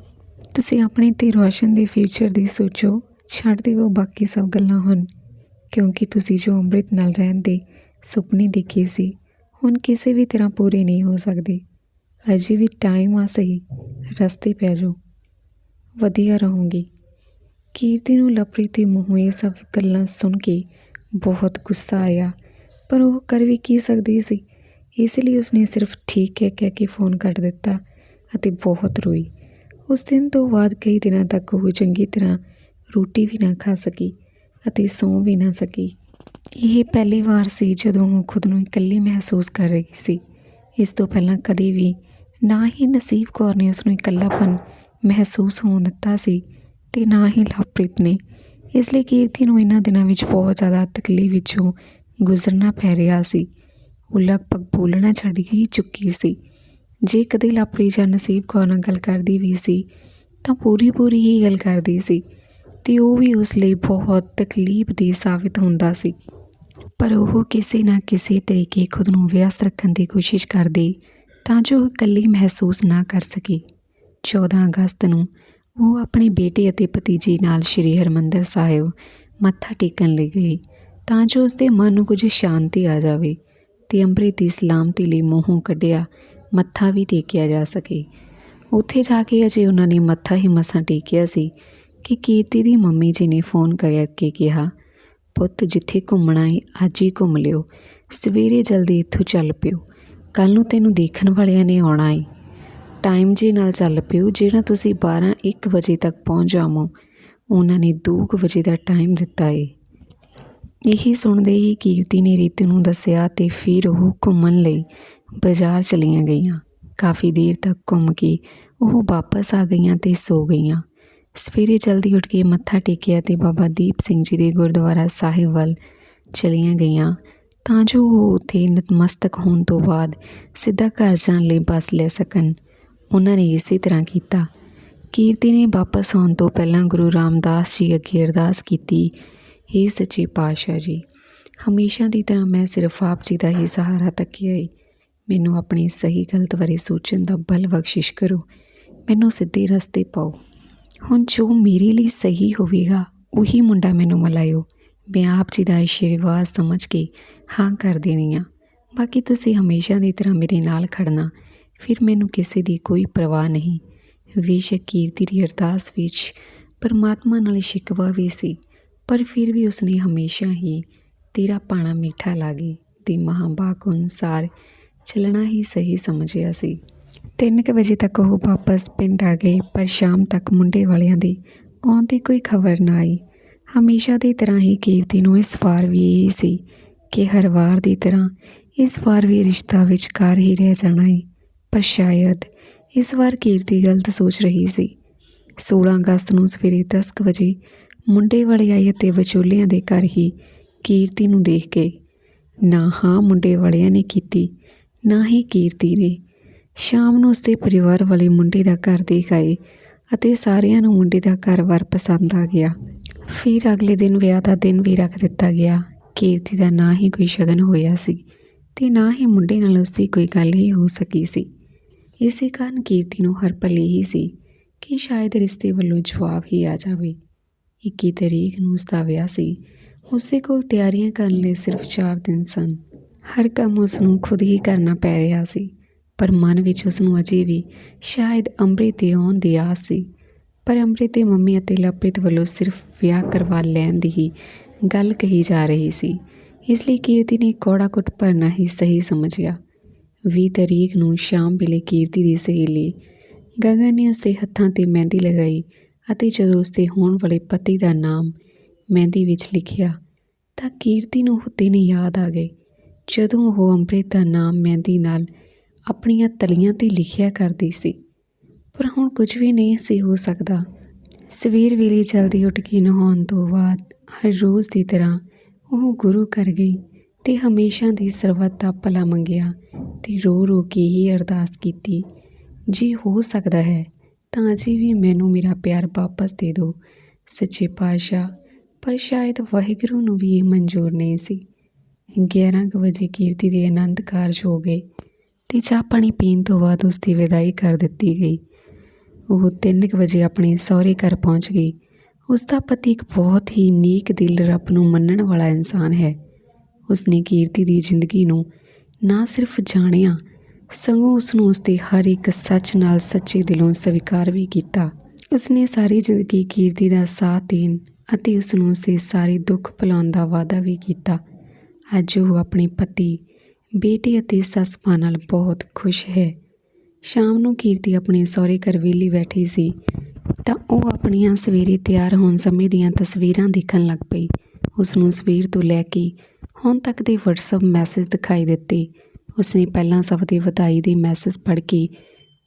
ਤੁਸੀਂ ਆਪਣੇ ਤੇ ਰੋਸ਼ਨ ਦੇ ਫਿਊਚਰ ਦੀ ਸੋਚੋ, ਛੱਡ ਦਿਓ ਬਾਕੀ ਸਭ ਗੱਲਾਂ ਹੁਣ। ਕਿਉਂਕਿ ਤੁਸੀਂ ਜੋ ਅੰਮ੍ਰਿਤ ਨਾਲ ਰਹਿਣ ਦੇ ਸੁਪਨੇ ਦੇਖੇ ਸੀ, ਹੁਣ ਕਿਸੇ ਵੀ ਤਰ੍ਹਾਂ ਪੂਰੇ ਨਹੀਂ ਹੋ ਸਕਦੇ। ਅਜੇ ਵੀ ਟਾਈਮ ਆ ਸਹੀ, ਰਸਤੇ ਪੈ ਜਾਓ। ਵਧੀਆ ਰਹੂੰਗੀ। ਕੀਰਤੀ ਨੂੰ ਲਵਪ੍ਰੀਤ ਦੇ ਮੂੰਹੋਂ ਇਹ ਸਭ ਗੱਲਾਂ ਸੁਣ ਕੇ ਬਹੁਤ ਗੁੱਸਾ ਆਇਆ। ਪਰ ਉਹ ਕਰ ਵੀ ਕੀ ਸਕਦੀ ਸੀ? ਇਸ ਲਈ ਉਸਨੇ ਸਿਰਫ ਠੀਕ ਹੈ ਕਹਿ ਕੇ ਫੋਨ ਕੱਟ ਦਿੱਤਾ ਅਤੇ ਬਹੁਤ ਰੋਈ। ਉਸ ਦਿਨ ਤੋਂ ਬਾਅਦ ਕਈ ਦਿਨਾਂ ਤੱਕ ਉਹ ਚੰਗੀ ਤਰ੍ਹਾਂ ਰੋਟੀ ਵੀ ਨਾ ਖਾ ਸਕੀ ਅਤੇ ਸੌਂ ਵੀ ਨਾ ਸਕੀ। ਇਹ ਪਹਿਲੀ ਵਾਰ ਸੀ ਜਦੋਂ ਉਹ ਖੁਦ ਨੂੰ ਇਕੱਲੀ ਮਹਿਸੂਸ ਕਰ ਰਹੀ ਸੀ। ਇਸ ਤੋਂ ਪਹਿਲਾਂ ਕਦੇ ਵੀ ਨਾ ਹੀ ਨਸੀਬ ਕੌਰ ਨੇ ਉਸ ਨੂੰ ਇਕੱਲਾਪਨ ਮਹਿਸੂਸ ਹੋਣ ਦਿੱਤਾ ਸੀ ਤੇ ਨਾ ਹੀ ਲਵਪ੍ਰੀਤ ਨੇ। ਇਸ ਲਈ ਕੀਰਤੀ ਨੂੰ ਇਹਨਾਂ ਦਿਨਾਂ ਵਿੱਚ ਬਹੁਤ ਜ਼ਿਆਦਾ ਤਕਲੀਫ ਵਿੱਚੋਂ ਗੁਜ਼ਰਨਾ ਪੈ ਰਿਹਾ ਸੀ। ਉਹ ਲਗਭਗ ਬੋਲਣਾ ਛੱਡ ਹੀ ਚੁੱਕੀ ਸੀ। ਜੇ ਕਦੇ ਲਵਪ੍ਰੀਤ ਜਾਂ ਨਸੀਬ ਕੌਰ ਨਾਲ ਗੱਲ ਕਰਦੀ ਵੀ ਸੀ, ਤਾਂ ਪੂਰੀ ਪੂਰੀ ਹੀ ਗੱਲ ਕਰਦੀ ਸੀ ਤੇ ਉਹ ਵੀ ਉਸ ਲਈ ਬਹੁਤ ਤਕਲੀਫ ਦੀ ਸਾਬਿਤ ਹੁੰਦਾ ਸੀ। ਪਰ ਉਹ ਕਿਸੇ ਨਾ ਕਿਸੇ ਤਰੀਕੇ ਖੁਦ ਨੂੰ ਵਿਅਸਤ ਰੱਖਣ ਦੀ ਕੋਸ਼ਿਸ਼ ਕਰਦੀ, ਤਾਂ ਜੋ ਉਹ ਇਕੱਲੀ ਮਹਿਸੂਸ ਨਾ ਕਰ ਸਕੇ। 14 ਅਗਸਤ ਨੂੰ ਉਹ ਆਪਣੇ ਬੇਟੇ ਅਤੇ ਭਤੀਜੀ ਨਾਲ ਸ਼੍ਰੀ ਹਰਮੰਦਰ ਸਾਹਿਬ ਮੱਥਾ ਟੇਕਣ ਲਈ ਗਈ। ਤਾਂ ਜੋ ਉਸਦੇ ਮਨ ਨੂੰ ਕੁਝ ਸ਼ਾਂਤੀ ਆ ਜਾਵੇ ਤੇ ਅੰਮ੍ਰਿਤ ਦੀ ਸਲਾਮਤੀ ਲਈ ਮੂੰਹੋਂ ਕੱਢਿਆ, ਮੱਥਾ ਵੀ ਟੇਕਿਆ ਜਾ ਸਕੇ। ਉੱਥੇ ਜਾ ਕੇ ਅਜੇ ਉਹਨਾਂ ਨੇ ਮੱਥਾ ਹੀ ਮਸਾਂ ਟੇਕਿਆ ਸੀ ਕਿ ਕੀਰਤੀ ਦੀ ਮੰਮੀ ਜੀ ਨੇ ਫੋਨ ਕਰਕੇ ਕਿਹਾ, ਪੁੱਤ, ਜਿੱਥੇ ਘੁੰਮਣਾ ਏ, ਅੱਜ ਹੀ ਘੁੰਮ ਲਿਓ। ਸਵੇਰੇ ਜਲਦੀ ਇੱਥੋਂ ਚੱਲ ਪਿਓ। ਕੱਲ ਨੂੰ ਤੈਨੂੰ ਦੇਖਣ ਵਾਲਿਆਂ ਨੇ ਆਉਣਾ ਏ। ਟਾਈਮ ਜੇ ਨਾਲ ਚੱਲ ਪਿਓ, ਜਿਹੜਾ ਤੁਸੀਂ 12 1 ਵਜੇ ਤੱਕ ਪਹੁੰਚ ਜਾਵੋ। ਉਹਨਾਂ ਨੇ 2 ਵਜੇ ਦਾ ਟਾਈਮ ਦਿੱਤਾ ਏ। ਇਹ ਸੁਣਦੇ ਹੀ ਕੀਰਤੀ ਨੇ ਰੀਤੂ ਨੂੰ ਦੱਸਿਆ ਤੇ ਫਿਰ ਉਹ ਘੁੰਮਣ ਲਈ ਬਾਜ਼ਾਰ ਚਲੀਆਂ ਗਈਆਂ। ਕਾਫੀ ਦੇਰ ਤੱਕ ਘੁੰਮ ਕੇ ਉਹ ਵਾਪਸ ਆ ਗਈਆਂ ਤੇ ਸੋ ਗਈਆਂ। ਸਵੇਰੇ ਜਲਦੀ ਉੱਠ ਕੇ ਮੱਥਾ ਟੇਕਿਆ ਤੇ ਬਾਬਾ ਦੀਪ ਸਿੰਘ ਜੀ ਦੇ ਗੁਰਦੁਆਰਾ ਸਾਹਿਬ ਵੱਲ ਚਲੀਆਂ ਗਈਆਂ। ਤਾਂ ਜੋ ਉਹ ਉੱਥੇ ਨਤਮਸਤਕ ਹੋਣ ਤੋਂ ਬਾਅਦ ਸਿੱਧਾ ਘਰ ਜਾਣ ਲਈ ਬੱਸ ਲੈ ਸਕਣ। ਉਹਨਾਂ ਨੇ ਇਸੇ ਤਰ੍ਹਾਂ ਕੀਤਾ। ਕੀਰਤੀ ਨੇ ਵਾਪਸ ਆਉਣ ਤੋਂ ਪਹਿਲਾਂ ਗੁਰੂ ਰਾਮਦਾਸ ਜੀ ਅੱਗੇ ਅਰਦਾਸ ਕੀਤੀ हे ਸੱਚੇ ਪਾਤਸ਼ਾਹ ਜੀ, ਹਮੇਸ਼ਾ ਦੀ ਤਰ੍ਹਾਂ ਮੈਂ ਸਿਰਫ ਆਪ ਜੀ ਦਾ ਹੀ ਸਹਾਰਾ ਤੱਕਿਆ ਏ। ਮੈਨੂੰ ਆਪਣੀ ਸਹੀ ਗਲਤ ਬਾਰੇ ਸੋਚਣ ਦਾ ਬਲ ਬਖਸ਼ਿਸ਼ ਕਰੋ, ਮੈਨੂੰ ਸਿੱਧੇ ਰਸਤੇ ਪਾਓ। ਹੁਣ ਜੋ ਮੇਰੇ ਲਈ ਸਹੀ ਹੋਵੇਗਾ, ਉਹੀ ਮੁੰਡਾ ਮੈਨੂੰ ਮਲਾਇਓ। ਮੈਂ ਆਪ ਜੀ ਦਾ ਆਸ਼ੀਰਵਾਦ ਸਮਝ ਕੇ ਹਾਂ ਕਰ ਦੇਣੀ ਆ। ਬਾਕੀ ਤੁਸੀਂ ਹਮੇਸ਼ਾ ਦੀ ਤਰ੍ਹਾਂ ਮੇਰੇ ਨਾਲ ਖੜਨਾ, ਫਿਰ ਮੈਨੂੰ ਕਿਸੇ ਦੀ ਕੋਈ ਪਰਵਾਹ ਨਹੀਂ। ਬੇਸ਼ੱਕ ਕੀਰਤੀ ਦੀ ਅਰਦਾਸ ਵਿੱਚ ਪਰਮਾਤਮਾ ਨਾਲ ਸ਼ਿਕਵਾ ਵੀ ਸੀ। ਪਰ ਫਿਰ ਵੀ ਉਸਨੇ ਹਮੇਸ਼ਾ ਹੀ ਤੇਰਾ ਪਾਣਾ ਮਿੱਠਾ ਲਾਗੇ ਤੇ ਮਹਾਂਬਾਕ ਅਨੁਸਾਰ ਚੱਲਣਾ ਹੀ ਸਹੀ ਸਮਝਿਆ ਸੀ। ਤਿੰਨ ਕੁ ਵਜੇ ਤੱਕ ਉਹ ਵਾਪਸ ਪਿੰਡ ਆ ਗਏ, ਪਰ ਸ਼ਾਮ ਤੱਕ ਮੁੰਡੇ ਵਾਲਿਆਂ ਦੀ ਆਉਣ ਦੀ ਕੋਈ ਖਬਰ ਨਾ ਆਈ। ਹਮੇਸ਼ਾ ਦੀ ਤਰ੍ਹਾਂ ਹੀ ਕੀਰਤੀ ਨੂੰ ਇਸ ਵਾਰ ਵੀ ਇਹ ਸੀ ਕਿ ਹਰ ਵਾਰ ਦੀ ਤਰ੍ਹਾਂ ਇਸ ਵਾਰ ਵੀ ਰਿਸ਼ਤਾ ਵਿਚਕਾਰ ਹੀ ਰਹਿ ਜਾਣਾ ਹੈ ਪਰ ਸ਼ਾਇਦ ਇਸ ਵਾਰ ਕੀਰਤੀ ਗਲਤ ਸੋਚ ਰਹੀ ਸੀ। 16 ਅਗਸਤ ਨੂੰ ਸਵੇਰੇ 10 ਕੁ ਵਜੇ ਮੁੰਡੇ ਵਾਲੇ ਆਏ ਅਤੇ ਵਿਚੋਲਿਆਂ ਦੇ ਘਰ ਹੀ ਕੀਰਤੀ ਨੂੰ ਦੇਖ ਕੇ, ਨਾ ਹਾਂ ਮੁੰਡੇ ਵਾਲਿਆਂ ਨੇ ਕੀਤੀ, ਨਾ ਹੀ ਕੀਰਤੀ ਨੇ। ਸ਼ਾਮ ਨੂੰ ਉਸਦੇ ਪਰਿਵਾਰ ਵਾਲੇ ਮੁੰਡੇ ਦਾ ਘਰ ਦੇਖ ਆਏ ਅਤੇ ਸਾਰਿਆਂ ਨੂੰ ਮੁੰਡੇ ਦਾ ਘਰ ਵਾਰ ਪਸੰਦ ਆ ਗਿਆ। ਫਿਰ ਅਗਲੇ ਦਿਨ ਵਿਆਹ ਦਾ ਦਿਨ ਵੀ ਰੱਖ ਦਿੱਤਾ ਗਿਆ। ਕੀਰਤੀ ਦਾ ਨਾ ਹੀ ਕੋਈ ਸ਼ਗਨ ਹੋਇਆ ਸੀ ਤੇ ਨਾ ਹੀ ਮੁੰਡੇ ਨਾਲ ਉਸਦੀ ਕੋਈ ਗੱਲ ਹੀ ਹੋ ਸਕੀ ਸੀ। ਇਸੇ ਕਾਰਨ ਕੀਰਤੀ ਨੂੰ ਹਰ ਪਲ ਇਹੀ ਸੀ ਕਿ ਸ਼ਾਇਦ ਰਿਸ਼ਤੇ ਵੱਲੋਂ ਜਵਾਬ ਹੀ ਆ ਜਾਵੇ। 21 ਤਰੀਕ ਨੂੰ ਉਸਦਾ ਵਿਆਹ ਸੀ। ਉਸਦੇ ਕੋਲ ਤਿਆਰੀਆਂ ਕਰਨ ਲਈ ਸਿਰਫ 4 ਦਿਨ ਸਨ। ਹਰ ਕੰਮ ਉਸ ਨੂੰ ਖੁਦ ਹੀ ਕਰਨਾ ਪੈ ਰਿਹਾ ਸੀ, ਪਰ ਮਨ ਵਿੱਚ ਉਸ ਨੂੰ ਅਜੇ ਵੀ ਸ਼ਾਇਦ ਅੰਮ੍ਰਿਤ ਦੇ ਆਉਣ ਦੀ ਆਸ ਸੀ। ਪਰ ਅੰਮ੍ਰਿਤ ਦੇ ਮੰਮੀ ਅਤੇ ਲਪ੍ਰਿਤ ਵੱਲੋਂ ਸਿਰਫ ਵਿਆਹ ਕਰਵਾ ਲੈਣ ਦੀ ਹੀ ਗੱਲ ਕਹੀ ਜਾ ਰਹੀ ਸੀ। ਇਸ ਲਈ ਕੀਰਤੀ ਨੇ ਕੌੜਾ ਕੁੱਟ ਭਰਨਾ ਹੀ ਸਹੀ ਸਮਝਿਆ 20 ਤਰੀਕ ਨੂੰ ਸ਼ਾਮ ਵੇਲੇ ਕੀਰਤੀ ਦੀ ਸਹੇਲੀ ਗਗਨ ਨੇ ਉਸਦੇ ਹੱਥਾਂ ਤੇ ਮਹਿੰਦੀ ਲਗਾਈ। ਅਤੇ ਜਦੋਂ ਉਸਦੇ ਹੋਣ ਵਾਲੇ ਪਤੀ ਦਾ ਨਾਮ ਮਹਿੰਦੀ ਵਿੱਚ ਲਿਖਿਆ, ਤਾਂ ਕੀਰਤੀ ਨੂੰ ਉਹ ਦਿਨ ਯਾਦ ਆ ਗਏ। ਜਦੋਂ ਉਹ ਅੰਮ੍ਰਿਤ ਦਾ ਨਾਮ ਮਹਿੰਦੀ ਨਾਲ ਆਪਣੀਆਂ ਤਲੀਆਂ ਤੇ ਲਿਖਿਆ ਕਰਦੀ ਸੀ। ਪਰ ਹੁਣ ਕੁਝ ਵੀ ਨਹੀਂ ਸੀ ਹੋ ਸਕਦਾ। ਸਵੇਰ ਵੇਲੇ ਜਲਦੀ ਉੱਠ ਕੇ ਨਹਾਉਣ ਤੋਂ ਬਾਅਦ ਹਰ ਰੋਜ਼ ਦੀ ਤਰ੍ਹਾਂ ਉਹ ਗੁਰੂ ਘਰ ਗਈ ਤੇ ਹਮੇਸ਼ਾ ਦੀ ਸਰਬੱਤ ਦਾ ਭਲਾ ਮੰਗਿਆ ਤੇ ਰੋ ਰੋ ਕੇ ਹੀ ਅਰਦਾਸ ਕੀਤੀ, ਜੇ ਹੋ ਸਕਦਾ ਹੈ ਤਾਂ ਅਜੇ ਵੀ ਮੈਨੂੰ ਮੇਰਾ ਪਿਆਰ ਵਾਪਸ ਦੇ ਦਿਓ। ਸੱਚੇ ਪਾਤਸ਼ਾਹ, ਪਰ ਸ਼ਾਇਦ ਵਾਹਿਗੁਰੂ ਨੂੰ ਵੀ ਇਹ ਮਨਜ਼ੂਰ ਨਹੀਂ ਸੀ। 11 ਕੁ ਵਜੇ ਕੀਰਤੀ ਦੇ ਆਨੰਦ ਕਾਰਜ ਹੋ ਗਏ ਤੇ ਚਾਹ ਪਾਣੀ ਪੀਣ ਤੋਂ ਬਾਅਦ ਉਸ ਦੀ ਵਿਦਾਈ ਕਰ ਦਿੱਤੀ ਗਈ। ਉਹ 3 ਕੁ ਵਜੇ ਆਪਣੇ ਸਹੁਰੇ ਘਰ ਪਹੁੰਚ ਗਈ। ਉਸ ਦਾ ਪਤੀ ਇੱਕ ਬਹੁਤ ਹੀ ਨੇਕ ਦਿਲ ਰੱਬ ਨੂੰ ਮੰਨਣ ਵਾਲਾ ਇਨਸਾਨ ਹੈ। ਉਸ ਨੇ ਕੀਰਤੀ ਦੀ ਜ਼ਿੰਦਗੀ ਨੂੰ ਨਾ ਸਿਰਫ ਜਾਣਿਆ ਸਗੋਂ ਉਸ ਨੂੰ ਉਸਦੇ ਹਰ ਇੱਕ ਸੱਚ ਨਾਲ ਸੱਚੇ ਦਿਲੋਂ ਸਵੀਕਾਰ ਵੀ ਕੀਤਾ। ਉਸ ਨੇ ਸਾਰੀ ਜ਼ਿੰਦਗੀ ਕੀਰਤੀ ਦਾ ਸਾਥ ਦੇਣ ਅਤੇ ਉਸ ਨੂੰ ਉਸਦੇ ਸਾਰੇ ਦੁੱਖ ਭੁਲਾਉਣ ਦਾ ਵਾਅਦਾ ਵੀ ਕੀਤਾ। ਅੱਜ ਉਹ ਆਪਣੇ ਪਤੀ, ਬੇਟੇ ਅਤੇ ਸੱਸ ਮਾਂ ਨਾਲ ਬਹੁਤ ਖੁਸ਼ ਹੈ। ਸ਼ਾਮ ਨੂੰ ਕੀਰਤੀ ਆਪਣੇ ਸਹੁਰੇ ਘਰ ਵਿਹਲੀ ਬੈਠੀ ਸੀ, ਤਾਂ ਉਹ ਆਪਣੀਆਂ ਸਵੇਰੇ ਤਿਆਰ ਹੋਣ ਸਮੇਂ ਦੀਆਂ ਤਸਵੀਰਾਂ ਦੇਖਣ ਲੱਗ ਪਈ। ਉਸ ਨੂੰ ਸਵੇਰ ਤੋਂ ਲੈ ਕੇ ਹੁਣ ਤੱਕ ਦੇ WhatsApp ਮੈਸੇਜ ਦਿਖਾਈ ਦਿੱਤੇ। ਉਸਨੇ ਪਹਿਲਾਂ ਸਭ ਦੀ ਵਧਾਈ ਦੇ ਮੈਸੇਜ ਪੜ੍ਹ ਕੇ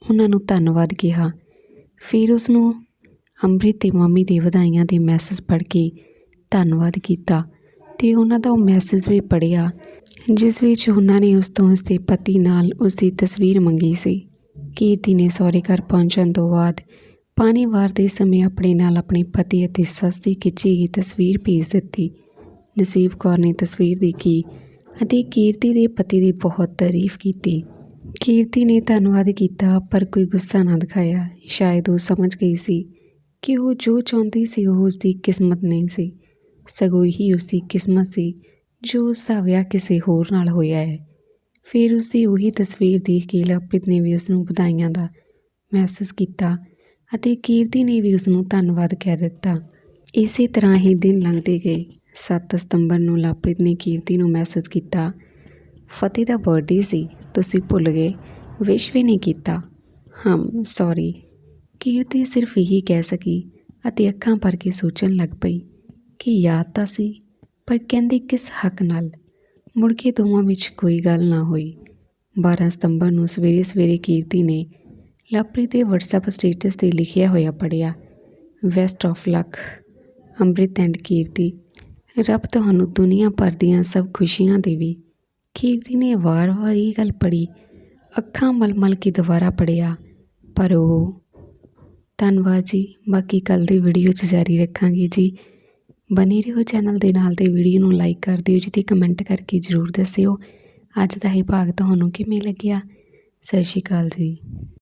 ਉਹਨਾਂ ਨੂੰ ਧੰਨਵਾਦ ਕਿਹਾ। ਫਿਰ ਉਸ ਨੂੰ ਅੰਮ੍ਰਿਤ ਤੇ ਮੰਮੀ ਦੇ ਵਧਾਈਆਂ ਦੇ ਮੈਸੇਜ ਪੜ੍ਹ ਕੇ ਧੰਨਵਾਦ ਕੀਤਾ ਤੇ ਉਹਨਾਂ ਦਾ ਉਹ ਮੈਸੇਜ ਵੀ ਪੜ੍ਹਿਆ, ਜਿਸ ਵਿੱਚ ਉਹਨਾਂ ਨੇ ਉਸ ਤੋਂ ਉਸ ਦੇ ਪਤੀ ਨਾਲ ਉਸ ਦੀ ਤਸਵੀਰ ਮੰਗੀ ਸੀ ਕੀਰਤੀ ਨੇ ਸਹੁਰੇ ਘਰ ਪਹੁੰਚਣ ਤੋਂ ਬਾਅਦ ਪਾਣੀ ਵਾਰਦੇ ਸਮੇਂ ਆਪਣੇ ਨਾਲ ਆਪਣੇ ਪਤੀ ਅਤੇ ਸੱਸ ਦੀ ਖਿੱਚੀ ਗਈ ਤਸਵੀਰ ਭੇਜ ਦਿੱਤੀ। ਨਸੀਬ ਕੌਰ ਨੇ ਤਸਵੀਰ ਦੇਖੀ ਅਤੇ ਕੀਰਤੀ ਦੇ ਪਤੀ ਦੀ ਬਹੁਤ ਤਾਰੀਫ ਕੀਤੀ। ਕੀਰਤੀ ਨੇ ਧੰਨਵਾਦ ਕੀਤਾ, ਪਰ ਕੋਈ ਗੁੱਸਾ ਨਾ ਦਿਖਾਇਆ। ਸ਼ਾਇਦ ਉਹ ਸਮਝ ਗਈ ਸੀ ਕਿ ਉਹ ਜੋ ਚਾਹੁੰਦੀ ਸੀ, ਉਹ ਉਸ ਦੀ ਕਿਸਮਤ ਨਹੀਂ ਸੀ। ਸਗੋਂ ਹੀ ਉਸ ਦੀ ਕਿਸਮਤ ਸੀ, ਜੋ ਉਸ ਦਾ ਵਿਆਹ ਕਿਸੇ ਹੋਰ ਨਾਲ ਹੋਇਆ ਹੈ। ਫਿਰ ਉਸ ਦੀ ਉਹੀ ਤਸਵੀਰ ਦੇਖ ਕੇ ਲਵਪ੍ਰੀਤ ਨੇ ਵੀ ਉਸ ਨੂੰ ਵਧਾਈਆਂ ਦਾ ਮੈਸੇਜ ਕੀਤਾ ਅਤੇ ਕੀਰਤੀ ਨੇ ਵੀ ਉਸ ਨੂੰ ਧੰਨਵਾਦ ਕਹਿ ਦਿੱਤਾ। ਇਸੇ ਤਰ੍ਹਾਂ ਹੀ ਦਿਨ ਲੰਘਦੇ ਗਏ। 7 ਸਤੰਬਰ ਨੂੰ ਲਵਪ੍ਰੀਤ ਨੇ ਕੀਰਤੀ ਨੂੰ ਮੈਸੇਜ ਕੀਤਾ। ਫਤਿਹ ਦਾ ਬਰਥਡੇ ਸੀ, ਤੁਸੀਂ ਭੁੱਲ ਗਏ ਵਿਸ਼ ਵੀ ਨਹੀਂ ਕੀਤਾ। ਹਮ ਸੌਰੀ ਕੀਰਤੀ ਸਿਰਫ ਇਹੀ ਕਹਿ ਸਕੀ ਅਤੇ ਅੱਖਾਂ ਭਰ ਕੇ ਸੋਚਣ ਲੱਗ ਪਈ ਕਿ ਯਾਦ ਤਾਂ ਸੀ, ਪਰ ਕਹਿੰਦੇ ਕਿਸ ਹੱਕ ਨਾਲ? ਮੁੜ ਕੇ ਦੋਵਾਂ ਵਿੱਚ ਕੋਈ ਗੱਲ ਨਾ ਹੋਈ। 12 ਸਤੰਬਰ ਨੂੰ ਸਵੇਰੇ ਸਵੇਰੇ ਕੀਰਤੀ ਨੇ ਲਵਪ੍ਰੀਤ ਦੇ WhatsApp ਸਟੇਟਸ ਤੇ ਲਿਖਿਆ ਹੋਇਆ ਪੜਿਆ best of luck Amrit and Kirti ਰੱਬ ਤੁਹਾਨੂੰ ਦੁਨੀਆ ਭਰ ਦੀਆਂ ਸਭ ਖੁਸ਼ੀਆਂ ਦੇਵੇ। ਕੀਰਤੀ ਨੇ ਵਾਰ-ਵਾਰ ਇਹ ਗੱਲ ਪੜ੍ਹੀ। ਅੱਖਾਂ ਮਲ-ਮਲ ਕੇ ਦੁਬਾਰਾ ਪੜਿਆ ਪਰ ਉਹ, ਧੰਨਵਾਦ ਜੀ, ਬਾਕੀ ਕੱਲ ਦੀ ਵੀਡੀਓ 'ਚ ਜਾਰੀ ਰੱਖਾਂਗੇ ਜੀ। ਬਨੇ ਰਹੋ ਚੈਨਲ ਦੇ ਨਾਲ ਤੇ ਵੀਡੀਓ ਨੂੰ ਲਾਈਕ ਕਰ ਦਿਓ ਜੀ ਤੇ ਕਮੈਂਟ ਕਰਕੇ ਜਰੂਰ ਦੱਸਿਓ। ਅੱਜ ਦਾ ਇਹ ਭਾਗ ਤੁਹਾਨੂੰ ਕਿਵੇਂ ਲੱਗਿਆ? ਸਤਿ ਸ਼੍ਰੀ ਅਕਾਲ ਜੀ।